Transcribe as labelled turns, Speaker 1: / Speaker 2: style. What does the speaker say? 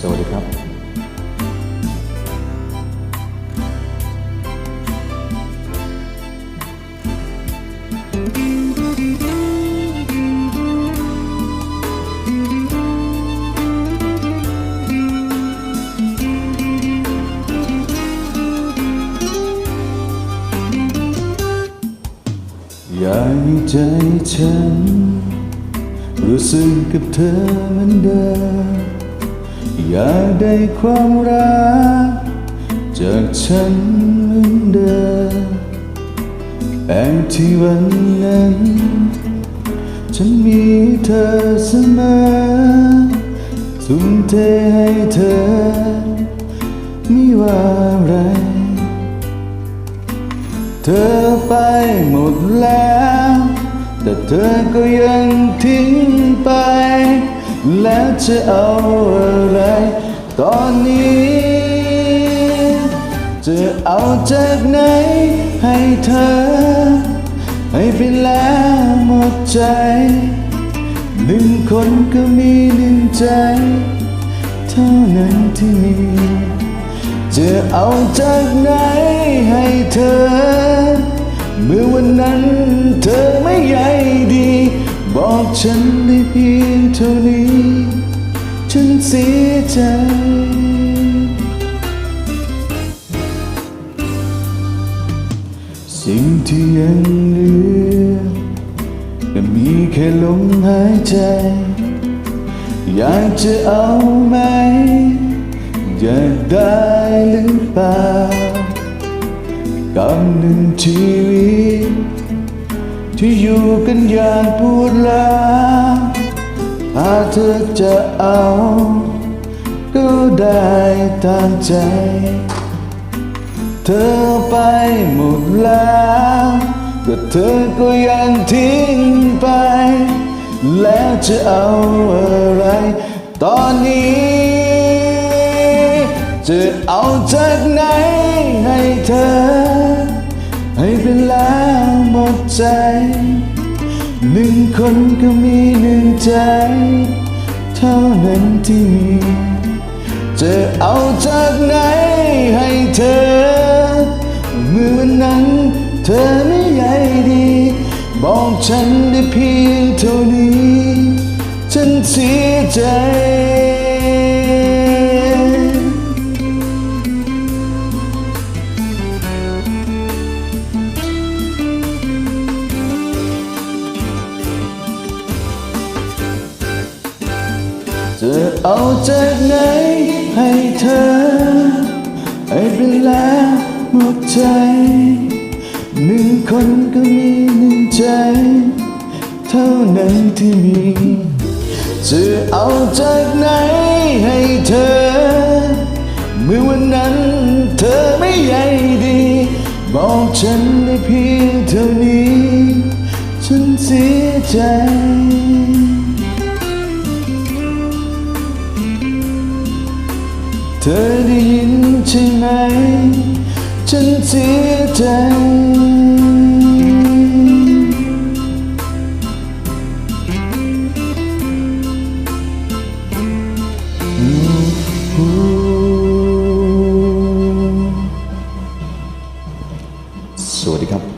Speaker 1: สวัสดีครับอยากให้ใจฉันรู้สึกกับเธอเหมือนเดิม อยากได้ความรัก จากฉันเหมือนเดิมแต่ที่วันนั้น ฉันมีเธอเสมอทุ่มเทให้เธอ ไม่ว่าอะไร เธอไปหมดแล้ว แต่เธอก็ยังทิ้งไป แล้วจะเอาอะไร ตอนนี้ จะเอาจากไหนให้เธอ ให้ไปแล้วหมดใจหนึ่งคนก็มีหนึ่งใจ เท่านั้นที่มี จะเอาจากไหนให้เธอ เมื่อวันนั้นเธอไม่ใยดี บอกฉันได้เพียงเท่านี้ เสียใจสิ่งที่ยังเหลือก็มีแค่ลมหายใจ อยากจะเอาไหม อยากได้หรือเปล่ากำหนึ่งชีวิตที่อยู่กันอย่างปวดร้า วถ้าเธอจะเอา ก็ได้ตามใจ เธอไปหมดแล้วก็เธอก็ยังทิ้งไป แล้วจะเอาอะไร ตอนนี้ จะเอาจากไหนให้เธอ ให้เป็นแล้วหมดใจ หนึ่งคนก็มีหนึ่งใจ เท่านั้นที่มี จะเอาจากไหนให้เธอ เมื่อวันนั้นเธอไม่ใยดี บอกฉันได้เพียงเท่านี้ ฉันเสียใจ จะเอาจากไหนให้เธอ ให้เป็นแล้วหมดใจหนึ่งคนก็มีหนึ่งใจ เท่านั้นที่มีจะเอาจากไหนให้เธอ เมื่อวันนั้นเธอไม่ใยดี บอกฉันได้เพียงเท่านี้ ฉันเสียใจ เธอได้ยินใช่ไหม ฉันเสียใจสวัสดีครับ